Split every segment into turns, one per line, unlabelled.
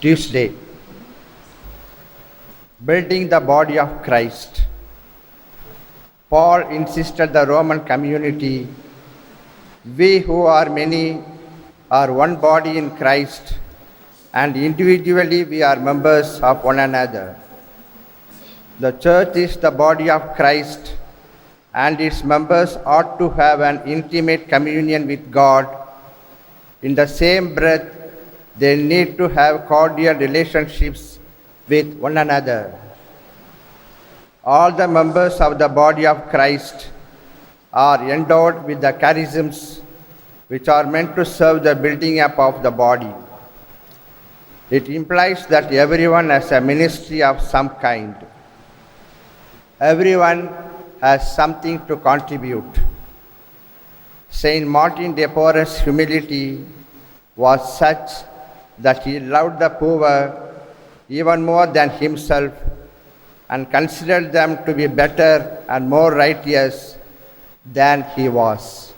Tuesday. Building the body of Christ. Paul insisted the Roman community, we who are many are one body in Christ and individually we are members of one another. The church is the body of Christ and its members ought to have an intimate communion with God. In the same breath, they need to have cordial relationships with one another. All the members of the body of Christ are endowed with the charisms which are meant to serve the building up of the body. It implies that everyone has a ministry of some kind. Everyone has something to contribute. Saint Martin de Porres' humility was such that he loved the poor even more than himself and considered them to be better and more righteous than he was.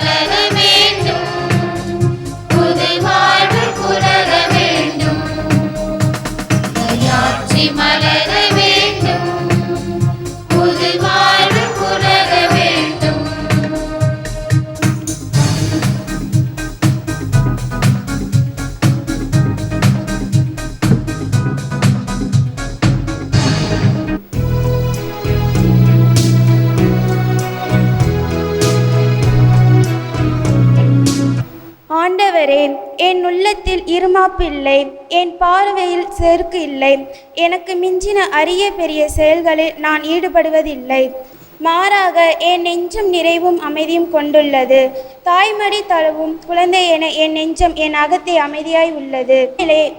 la
la என் பார்வையில் செருக்கு இல்லை. எனக்கு மிஞ்சின அரிய பெரிய செயல்களில் நான் ஈடுபடுவதில்லை. மாறாக என் நெஞ்சம் நிறைவும் அமைதியும் கொண்டுள்ளது. தாய்மடி தழுவும் குழந்தை என என் நெஞ்சம் என் அகத்தை அமைதியாய் உள்ளது.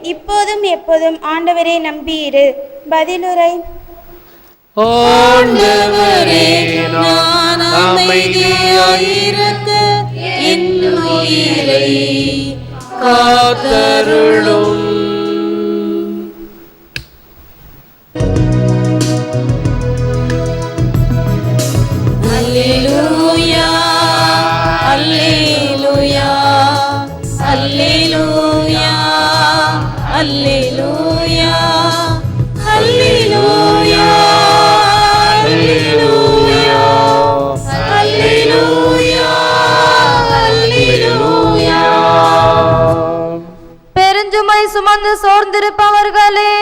இப்போதும் எப்போதும் ஆண்டவரே நம்பியிரு. பதிலுரை.
காத்தருளும்.
பெருஞ்சுமை சுமந்து சோர்ந்திருப்பவர்களே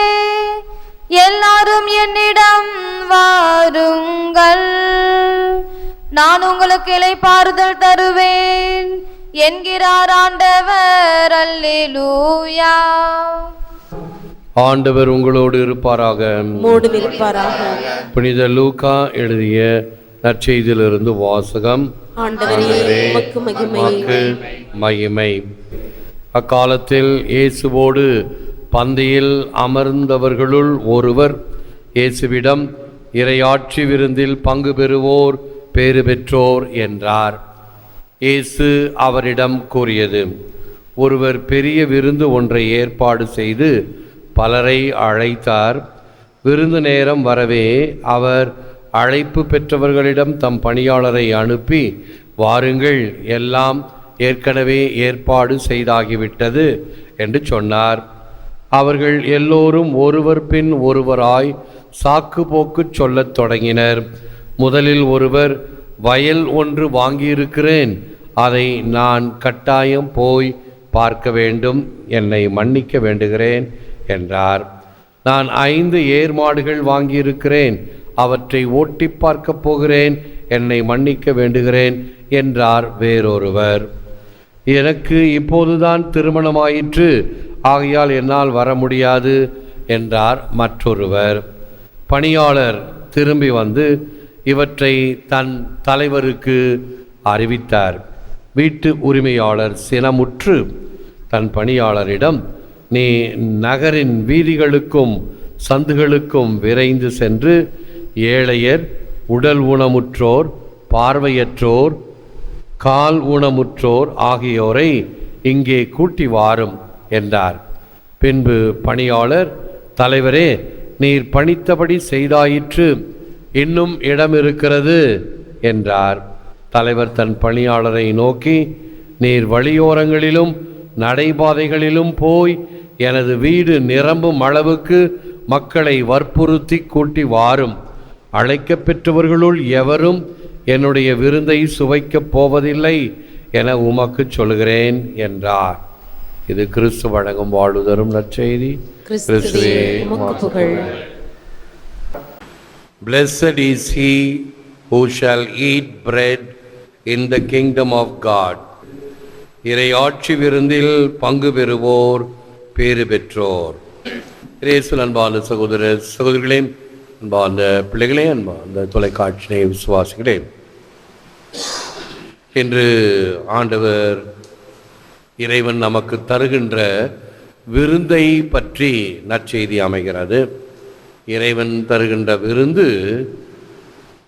எல்லாரும் என்னிடம் வாருங்கள். நான் உங்களுக்கு இளைப்பாறுதல் தருவேன் என்கிறார் ஆண்டவர். அல்லேலூயா
ஆண்டவர் உங்களோடு இருப்பாராக. புனித லூக்கா எழுதிய நற்செய்தியிலிருந்து வாசகம்.
மகிமை.
அக்காலத்தில் இயேசுவோடு பந்தியில் அமர்ந்தவர்களுள் ஒருவர் இயேசுவிடம் இறையாட்சி விருந்தில் பங்கு பெறுவோர் பேறு பெற்றோர் என்றார். இயேசு அவரிடம் கூறியது ஒருவர் பெரிய விருந்து ஒன்றை ஏற்பாடு செய்து பலரை அழைத்தார். விருந்து நேரம் வரவே அவர் அழைப்பு பெற்றவர்களிடம் தம் பணியாளரை அனுப்பி வாருங்கள் எல்லாம் ஏற்கனவே ஏற்பாடு செய்தாகிவிட்டது என்று சொன்னார். அவர்கள் எல்லோரும் ஒருவர் பின் ஒருவராய் சாக்கு போக்கு சொல்லத் தொடங்கினர். முதலில் ஒருவர் வயல் ஒன்று வாங்கியிருக்கிறேன் அதை நான் கட்டாயம் போய் பார்க்க வேண்டும் என்னை மன்னிக்க வேண்டுகிறேன் என்றார். நான் ஐந்து ஏர் மாடுகள் வாங்கியிருக்கிறேன். அவற்றை ஓட்டி பார்க்கப் போகிறேன். என்னை மன்னிக்க வேண்டுகிறேன் என்றார் வேறொருவர். எனக்கு இப்போதுதான் திருமணமாயிற்று. ஆகையால் என்னால் வர முடியாது என்றார் மற்றொருவர். பணியாளர் திரும்பி வந்து இவற்றை தன் தலைவருக்கு அறிவித்தார். வீட்டு உரிமையாளர் சினமுற்று தன் பணியாளரிடம் நீ நகரின் வீதிகளுக்கும் சந்துகளுக்கும் விரைந்து சென்று ஏழையர் உடல் ஊனமுற்றோர் பார்வையற்றோர் கால் ஊனமுற்றோர் ஆகியோரை இங்கே கூட்டி வாரும் என்றார். பின்பு பணியாளர் தலைவரே நீர் பணித்தபடி செய்தாயிற்று இன்னும் இடம் இருக்கிறது என்றார். தலைவர் தன் பணியாளரை நோக்கி நீர் வழியோரங்களிலும் நடைபாதைகளிலும் போய் எனது வீடு நிரம்பும் அளவுக்கு மக்களை வற்புறுத்தி கூட்டி வாரும். அழைக்கப் பெற்றவர்களுள் எவரும் என்னுடைய விருந்தை சுவைக்கப் போவதில்லை என உமக்குச் சொல்கிறேன் என்றார். இது கிறிஸ்து வழங்கும் வாழ்வுதரும் நற்செய்தி.
கிறிஸ்துவே உமக்கு
Blessed is he who shall eat bread in the kingdom of God. இறையாட்சி விருந்தில் பங்கு பெறுவோர் பேறு பெற்றோர். இயேசு அன்பான சகோதர சகோதரிகளே அன்பான பிள்ளைகளே அன்பான தொலைக்காட்சியை விசுவாசிகளே. என்று ஆண்டவர் இறைவன் நமக்கு தருகின்ற விருந்தை பற்றி நற்செய்தி அமைகிறது. இறைவன் தருகின்ற விருந்து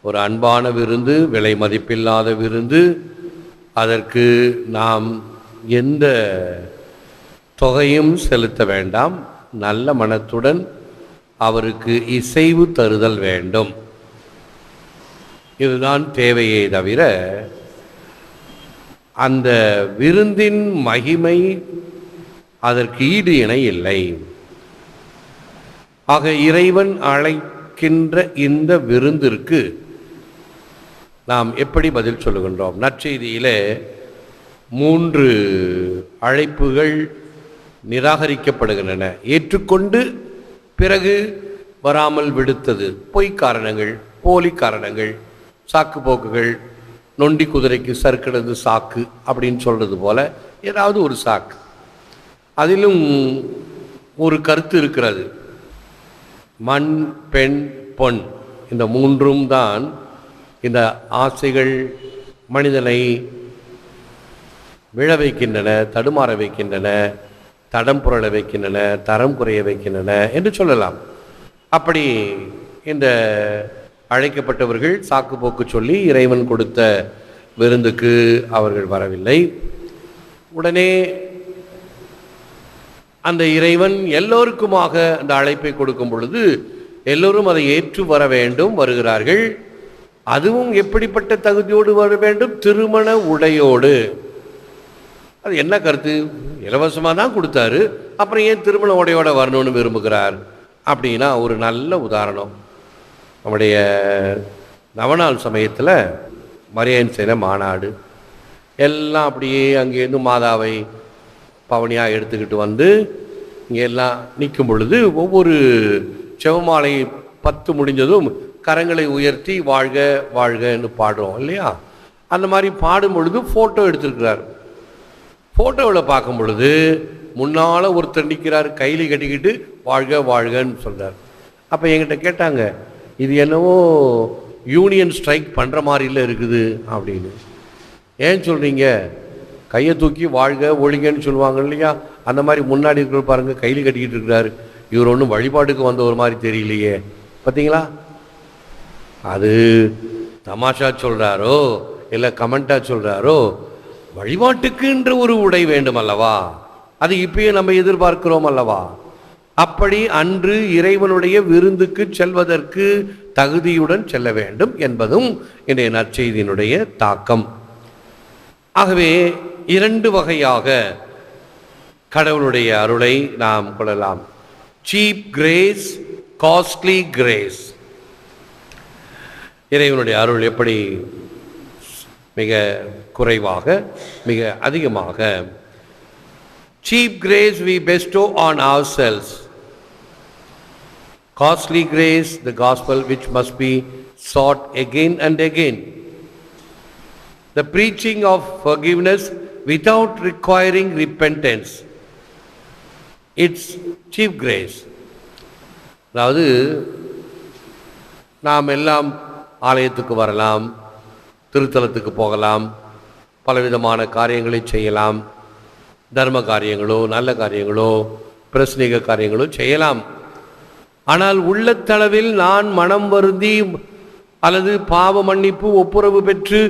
ஒரு அன்பான விருந்து விலை மதிப்பில்லாத விருந்து. அதற்கு நாம் எந்த தொகையும் செலுத்த வேண்டாம். நல்ல மனத்துடன் அவருக்கு இசைவு தருதல் வேண்டும். இதுதான் தேவையே தவிர அந்த விருந்தின் மகிமை அதற்கு ஈடு இணை இல்லை. ஆக இறைவன் அழைக்கின்ற இந்த விருந்திற்கு நாம் எப்படி பதில் சொல்லுகின்றோம்? நற்செய்தியிலே மூன்று அழைப்புகள் நிராகரிக்கப்படுகின்றன. ஏற்றுக்கொண்டு பிறகு வராமல் விடுத்தது பொய் காரணங்கள் போலி காரணங்கள் சாக்கு போக்குகள் நொண்டி குதிரைக்கு சறுக்கிறது சாக்கு அப்படின்னு சொல்கிறது போல ஏதாவது ஒரு சாக்கு. அதிலும் ஒரு கருத்து இருக்கிறது. மண் பெண் பொன் இந்த மூன்றும் தான் இந்த ஆசைகள் மனிதனை விழ வைக்கின்றன தடுமாற வைக்கின்றன. தடம் புரள வைக்கின்றன தரம் குறைய வைக்கின்றன என்று சொல்லலாம். அப்படி இந்த அழைக்கப்பட்டவர்கள் சாக்கு போக்கு சொல்லி இறைவன் கொடுத்த விருந்துக்கு அவர்கள் வரவில்லை. உடனே அந்த இறைவன் எல்லோருக்குமாக அந்த அழைப்பை கொடுக்கும் பொழுது எல்லோரும் அதை ஏற்று வர வேண்டும் வருகிறார்கள். அதுவும் எப்படிப்பட்ட தகுதியோடு வர வேண்டும்? திருமண உடையோடு. அது என்ன கருத்து? இலவசமாக தான் கொடுத்தாரு. அப்புறம் ஏன் திருமண உடையோட வரணும்னு விரும்புகிறார்? அப்படின்னா ஒரு நல்ல உதாரணம். நம்முடைய நவநாள் சமயத்தில் மரியன் செய்த மாநாடு. எல்லாம் அப்படியே அங்கேருந்து மாதாவை பவனியாக எடுத்துக்கிட்டு வந்து இங்கே எல்லாம் நிற்கும் பொழுது ஒவ்வொரு செவமாலை பத்து முடிஞ்சதும் கரங்களை உயர்த்தி வாழ்க வாழ்கன்னு பாடுறோம் இல்லையா? அந்த மாதிரி பாடும் பொழுது ஃபோட்டோ எடுத்திருக்கிறார். ஃபோட்டோவில் பார்க்கும் பொழுது முன்னால் ஒருத்தர் நிற்கிறார் கையில் கட்டிக்கிட்டு வாழ்க வாழ்கன்னு சொல்கிறார் அப்போ என்கிட்ட கேட்டாங்க இது என்னவோ யூனியன் ஸ்ட்ரைக் பண்ணுற மாதிரில இருக்குது அப்படின்னு. ஏன் சொல்கிறீங்க கையை தூக்கி வாழ்க ஒழிங்கன்னு சொல்லுவாங்க இல்லையா? அந்த மாதிரி முன்னாடி இருக்கிற பாருங்கள் கையில் கட்டிக்கிட்டு இருக்கிறாரு. இவர் ஒன்றும் வழிபாட்டுக்கு வந்த ஒரு மாதிரி தெரியலையே. பார்த்தீங்களா அது தமாஷா சொல்கிறாரோ இல்லை கமெண்ட்டாக சொல்கிறாரோ வழிபாட்டுக்குன்ற ஒரு உடை வேண்டும் அல்லவா அது இப்பயே நம்ம எதிர்பார்க்கிறோம் அல்லவா? அப்படி அன்று இறைவனுடைய விருந்துக்கு செல்வதற்கு தகுதியுடன் செல்ல வேண்டும் என்பதும் இன்றைய நற்செய்தியினுடைய தாக்கம். ஆகவே இரண்டு வகையாக கடவுளுடைய அருளை நாம் கொள்ளலாம். சீப் கிரேஸ் காஸ்ட்லி கிரேஸ் இறைவனுடைய அருள் எப்படி மிக குறைவாக மிக அதிகமாக cheap grace we bestow on ourselves costly grace the gospel which must be sought again and again the preaching of forgiveness without requiring repentance. It's chief grace. அதாவது நாம் எல்லாம் ஆலயத்துக்கு வரலாம் திருத்தலத்துக்கு போகலாம் பலவிதமான காரியங்களை செய்யலாம். தர்ம காரியங்களோ நல்ல காரியங்களோ பிரசனிக காரியங்களோ செய்யலாம். ஆனால் உள்ளத்தளவில் நான் மனம் வருந்தி அல்லது பாவ மன்னிப்பு ஒப்புரவு பெற்று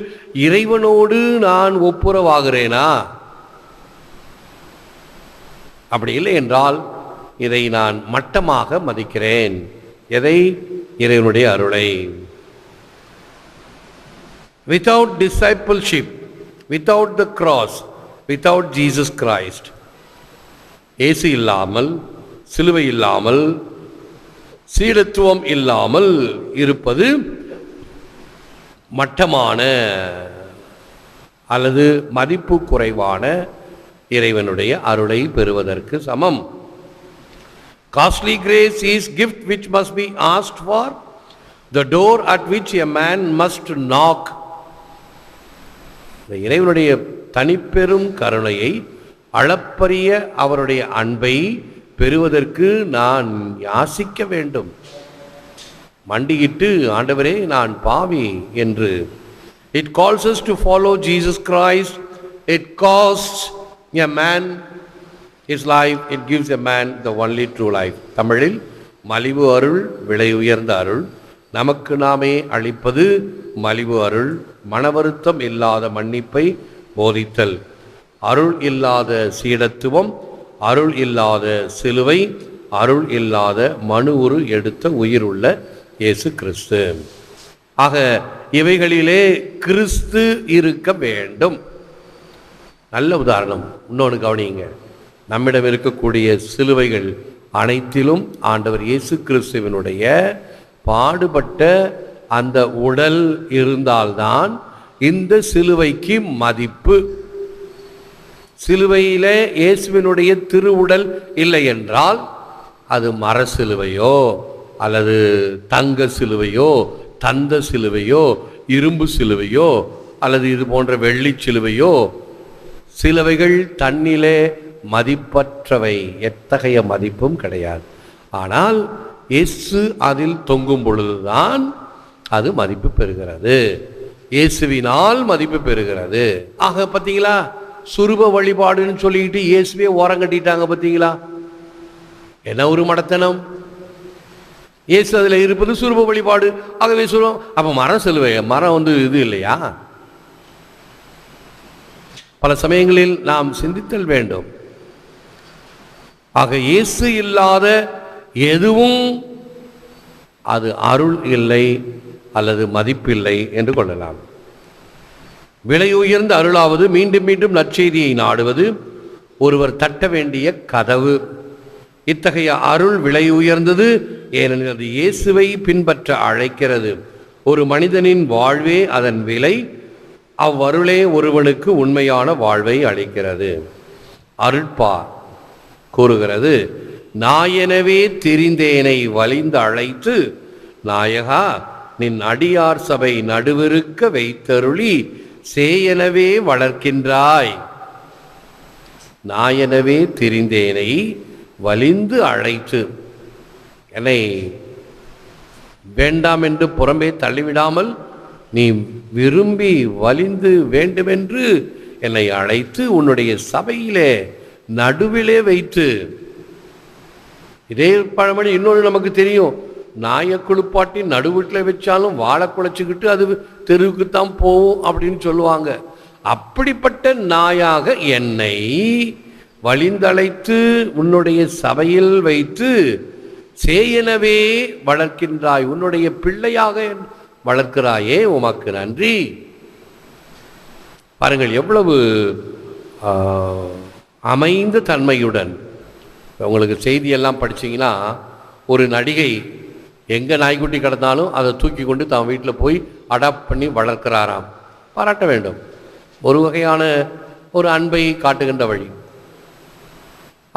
இறைவனோடு நான் ஒப்புரவாகிறேனா? அப்படி இல்லை என்றால் இதை நான் மட்டமாக மதிக்கிறேன். எதை? இறைவனுடைய அருளை. Without discipleship, without the cross without Jesus Christ ஏசு இல்லாமல் சிலுவை இல்லாமல் சீடத்துவம் இல்லாமல் இருப்பது மட்டமான அல்லது மதிப்பு குறைவான இறைவனுடைய அருளை பெறுவதற்கு சமம். Costly grace is gift which must be asked for the door at which a man must knock இந்த இறைவனுடைய தனிப்பெரும் கருணையை அளப்பரிய அவருடைய அன்பை பெறுவதற்கு நான் யாசிக்க வேண்டும். மண்டியிட்டு ஆண்டவரே நான் பாவி என்று. It calls us to follow Jesus Christ it cost a man his life it gives a man the only true life தமிழில் மலிவு அருள் விலை உயர்ந்த அருள். நமக்கு நாமே அளிப்பது மலிவு அருள் மனவருத்தம் இல்லாத மன்னிப்பை போதித்தல். அருள் இல்லாத சீடத்துவம் அருள் இல்லாத சிலுவை அருள் இல்லாத மனு உரு எடுத்த உயிருள்ள இயேசு கிறிஸ்து. ஆக இவைகளிலே கிறிஸ்து இருக்க வேண்டும். நல்ல உதாரணம் இன்னொன்று கவனிங்க நம்மிடம் இருக்கக்கூடிய சிலுவைகள் அனைத்திலும் ஆண்டவர் இயேசு கிறிஸ்துவினுடைய பாடுபட்ட அந்த உடல் இருந்தால்தான் இந்த சிலுவைக்கு மதிப்பு. சிலுவையிலே இயேசுவினுடைய திருவுடல் இல்லை என்றால் அது மர சிலுவையோ அல்லது தங்க சிலுவையோ தந்த சிலுவையோ இரும்பு சிலுவையோ அல்லது இது போன்ற வெள்ளி சிலுவையோ சிலுவைகள் தன்னிலே மதிப்பற்றவை. எத்தகைய மதிப்பும் கிடையாது. ஆனால் இயேசு அதில் தொங்கும் பொழுதுதான் அது மதிப்பு பெறுகிறது. இயேசுவினால் மதிப்பு பெறுகிறது. ஆக பார்த்தீங்களா சுரூப வழிபாடுன்னு சொல்லிக்கிட்டு இயேசுவே ஓரம் கட்டிட்டாங்க பார்த்தீங்களா என்ன ஒரு மடத்தனம்? இயேசு அதில் இருப்பது சுரூப வழிபாடு. ஆகவே சொல்லுவோம் அப்போ மரம் செலுவை மரம் வந்து இது இல்லையா? பல சமயங்களில் நாம் சிந்தித்தல் வேண்டும். ஆக இயேசு இல்லாத எதுவும் அது அருள் இல்லை. அல்லது மதிப்பில்லை என்று கொள்ளலாம். விலை அருளாவது மீண்டும் மீண்டும் நற்செய்தியை நாடுவது ஒருவர் தட்ட வேண்டிய கதவு. இத்தகைய அருள் விலை உயர்ந்தது ஏனெனில் அது இயேசுவை பின்பற்ற அழைக்கிறது. ஒரு மனிதனின் வாழ்வே அதன் விலை அவ்வருளே ஒருவனுக்கு உண்மையான வாழ்வை அளிக்கிறது. அருட்பா கூறுகிறது நாயனவே தெரிந்தேனை வலிந்து அழைத்து நாயகா நின் அடியார் சபை நடுவிருக்க வைத்தருளி சேயனவே வளர்க்கின்றாய். நாயனவே திரிந்தேனை வலிந்து அழைத்து என்னை வேண்டாம் என்று புறம்பே தள்ளிவிடாமல் நீ விரும்பி வலிந்து வேண்டுமென்று என்னை அழைத்து உன்னுடைய சபையிலே நடுவிலே வைத்து. இதே பழமொழி இன்னொன்று நமக்கு தெரியும். நாயை குளிப்பாட்டி நடுவீட்டில் வச்சாலும் வாழை குழைச்சிக்கிட்டு அது தெருவுக்குத்தான் போகும் அப்படின்னு சொல்லுவாங்க. அப்படிப்பட்ட நாயாக என்னை வழிந்தழைத்து உன்னுடைய சபையில் வைத்து சேயனவே வளர்க்கின்றாய் உன்னுடைய பிள்ளையாக வளர்க்கிறாயே உமக்கு நன்றி. பாருங்கள் எவ்வளவு அமைந்த தன்மையுடன் உங்களுக்கு செய்தியெல்லாம் படிச்சீங்கன்னா ஒரு நடிகை எங்கே நாய்க்குட்டி கிடந்தாலும் அதை தூக்கி கொண்டு தான் வீட்டில் போய் அடாப்ட் பண்ணி வளர்க்கிறாராம். பாராட்ட வேண்டும். ஒரு வகையான ஒரு அன்பை காட்டுகின்ற வழி.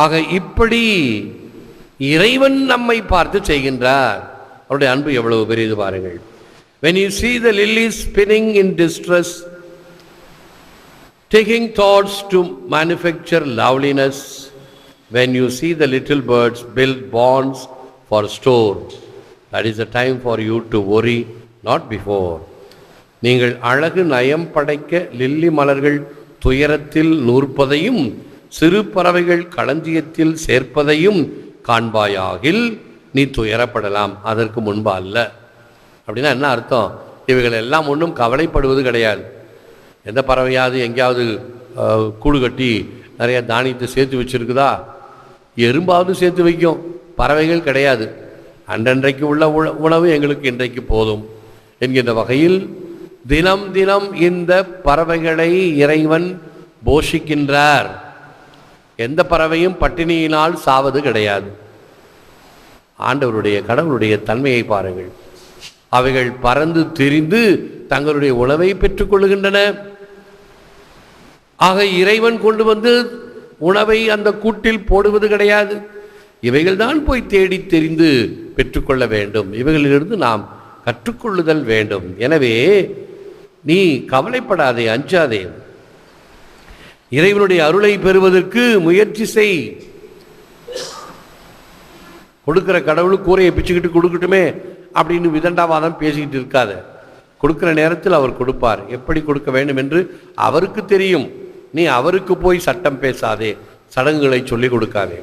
ஆக இப்படி இறைவன் நம்மை பார்த்து செய்கின்றார். அவருடைய அன்பு எவ்வளவு பெரியது பாருங்கள். When you see the lily spinning in distress taking thoughts to manufacture loveliness when you see the little birds build bonds for store. That is a time for you to worry not before நீங்கள் அழகு நயம் படைக்க lily மலர்கள் துயரத்தில் நூற்பதையும் சிறு பறவைகள் களஞ்சியத்தில் சேர்ப்பதையும் காண்பாயாகில் நீ துயரப்படலாம். அதற்கு முன்பு அல்ல. அப்படின்னா என்ன அர்த்தம்? இவைகள் எல்லாம் ஒன்றும் கவலைப்படுவது கிடையாது. எந்த பறவையாவது எங்கேயாவது கூடு கட்டி நிறைய தானியத்தை சேர்த்து வச்சிருக்குதா? எறும்பாவது சேர்த்து வைக்கும். பறவைகள் கிடையாது. அன்றன்றைக்கு உள்ள உணவு எங்களுக்கு இன்றைக்கு போதும் என்கின்ற வகையில் தினம் தினம் இந்த பறவைகளை இறைவன் போஷிக்கின்றார். எந்த பறவையும் பட்டினியினால் சாவது கிடையாது. ஆண்டவருடைய கடவுளுடைய தன்மையை பாருங்கள். அவைகள் பறந்து திரிந்து தங்களுடைய உணவை பெற்றுக்கொள்கின்றன ஆக இறைவன் கொண்டு வந்து உணவை அந்த கூட்டில் போடுவது கிடையாது. இவைகள்தான் போய் தேடி தெரிந்து பெற்றுக்கொள்ள வேண்டும். இவைகளிலிருந்து நாம் கற்றுக்கொள்ளுதல் வேண்டும். எனவே நீ கவலைப்படாதே அஞ்சாதே. இறைவனுடைய அருளை பெறுவதற்கு முயற்சி செய். கொடுக்கிற கடவுள் கூரையை பிச்சுக்கிட்டு கொடுக்கட்டுமே அப்படின்னு விதண்டாவாதம் பேசிக்கிட்டு இருக்காத. கொடுக்கிற நேரத்தில் அவர் கொடுப்பார். எப்படி கொடுக்க வேண்டும் என்று அவருக்கு தெரியும். நீ அவருக்கு போய் சட்டம் பேசாதே. சடங்குகளை சொல்லிக் கொடுக்காதே.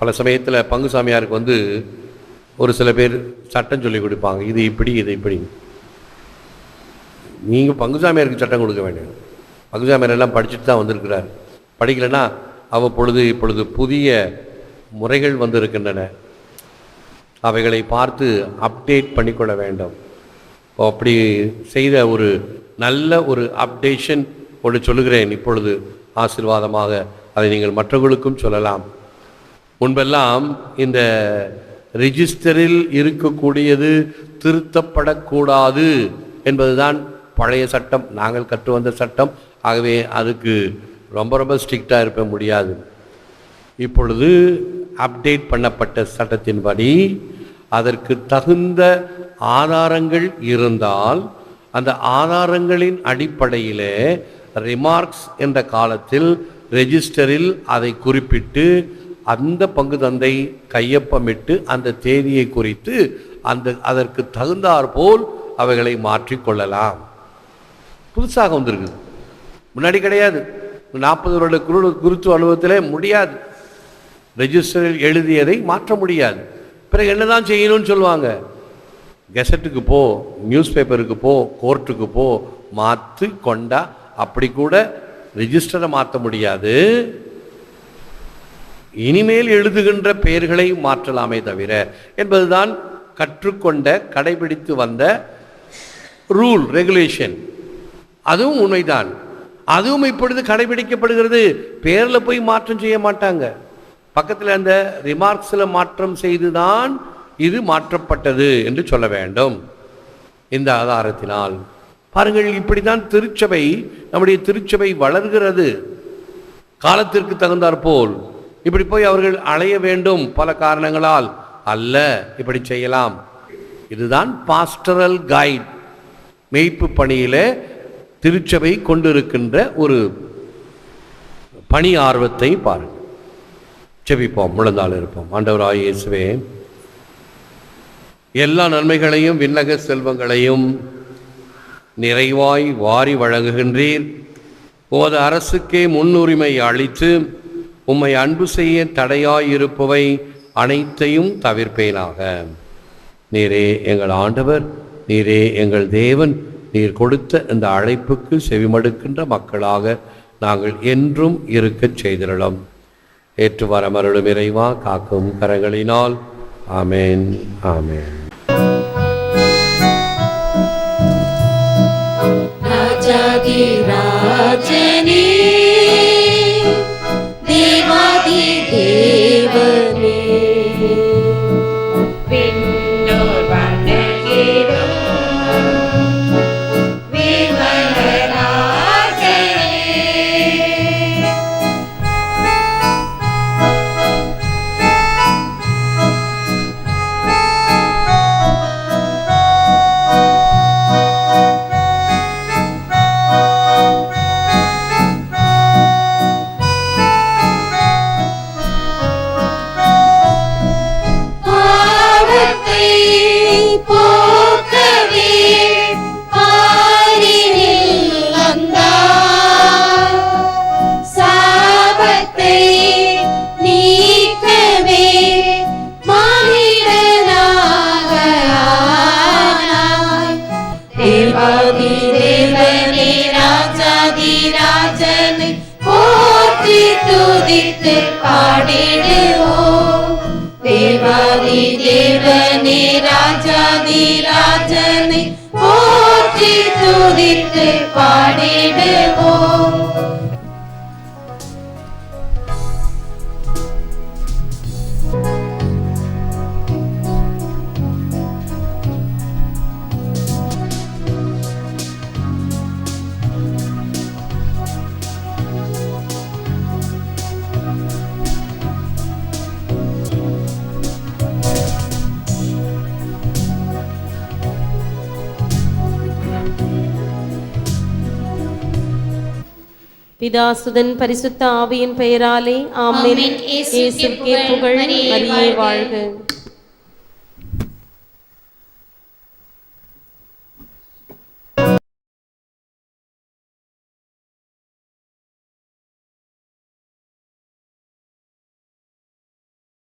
பல சமயத்தில் பங்கு சாமியாருக்கு வந்து ஒரு சில பேர் சட்டம் சொல்லி கொடுப்பாங்க. இது இப்படி இது இப்படி. நீங்கள் பங்கு சாமியாருக்கு சட்டம் கொடுக்க வேண்டியது பங்கு சாமியார் எல்லாம் படிச்சுட்டு தான் வந்திருக்கிறார். படிக்கலைன்னா அவ்வப்பொழுது இப்பொழுது புதிய முறைகள் வந்திருக்கின்றன. அவைகளை பார்த்து அப்டேட் பண்ணிக்கொள்ள வேண்டும். அப்படி செய்த ஒரு நல்ல ஒரு அப்டேஷன் ஒன்று சொல்லுகிறேன். இப்பொழுது ஆசீர்வாதமாக அதை நீங்கள் மற்றவர்களுக்கும் சொல்லலாம். முன்பெல்லாம் இந்த ரிஜிஸ்டரில் இருக்கக்கூடியது திருத்தப்படக்கூடாது என்பதுதான் பழைய சட்டம். நாங்கள் கற்று வந்த சட்டம். ஆகவே அதுக்கு ரொம்ப ரொம்ப ஸ்ட்ரிக்டாக இருக்க முடியாது. இப்பொழுது அப்டேட் பண்ணப்பட்ட சட்டத்தின்படி அதற்கு தகுந்த ஆதாரங்கள் இருந்தால் அந்த ஆதாரங்களின் அடிப்படையிலே ரிமார்க்ஸ் என்ற காலத்தில் ரெஜிஸ்டரில் அதை குறிப்பிட்டு அந்த பங்கு தந்தை கையொப்பமிட்டு அந்த தேதியை குறித்து அந்த அதற்கு தகுந்தாற்போல் அவைகளை மாற்றிக்கொள்ளலாம் புதுசாக வந்திருக்குது. முன்னாடி கிடையாது. நாற்பது வருட குரு குருத்துவ அனுபவத்திலே முடியாது. ரெஜிஸ்டரில் எழுதியதை மாற்ற முடியாது. பிறகு என்னதான் செய்யணும்னு சொல்லுவாங்க? கெசட்டுக்கு போ நியூஸ் பேப்பருக்கு போ கோர்ட்டுக்கு போ மாற்றி கொண்டா அப்படி கூட ரிஜிஸ்டரை மாற்ற முடியாது. இனிமேல் எழுதுகின்ற பெயர்களை மாற்றலாமே தவிர என்பதுதான் கற்றுக்கொண்ட கடைபிடித்து வந்த ரூல் ரெகுலேஷன். அதுவும் உண்மைதான். அதுவும் இப்பொழுது கடைபிடிக்கப்படுகிறது. பேரில் போய் மாற்றம் செய்ய மாட்டாங்க. பக்கத்தில் அந்த ரிமார்க்ஸில் மாற்றம் செய்துதான் இது மாற்றப்பட்டது என்று சொல்ல வேண்டும். இந்த ஆதாரத்தினால். பாருங்கள் இப்படி தான் திருச்சபை நம்முடைய திருச்சபை வளர்கிறது. காலத்திற்கு தகுந்தாற்போல். இப்படி போய் அவர்கள் அலைய வேண்டும் பல காரணங்களால். அல்ல இப்படி செய்யலாம். இதுதான் பாஸ்டரல் கைட் மெய்ப்பு பணியிலே திருச்சபை கொண்டிருக்கின்ற ஒரு பணி ஆர்வத்தை பாருங்கள் செபிப்போம் முழந்தால் இருப்போம். ஆண்டவராய் இயேசுவே எல்லா நன்மைகளையும் விண்ணக செல்வங்களையும் நிறைவாய் வாரி வழங்குகின்றீர். உமது அரசுக்கே முன்னுரிமை அளித்து உம்மை அன்பு செய்ய தடையாயிருப்பவை அனைத்தையும் தவிர்ப்பேனாக. நீரே எங்கள் ஆண்டவர் நீரே எங்கள் தேவன் நீர் கொடுத்த இந்த அழைப்புக்கு செவிமடுக்கின்ற மக்களாக நாங்கள் என்றும் இருக்கச் செய்திடலாம். ஏற்று வரமருளும் இறைவா காக்கும் கரங்களினால். ஆமேன் ஆமென்.
ராஜாதி ராஜனே.
світлий пар.
பிதாசுதன் பரிசுத்த ஆவியின் பெயராலே ஆமென்
இயேசுவுக்கே புகழ். மரியே.
வாழ்க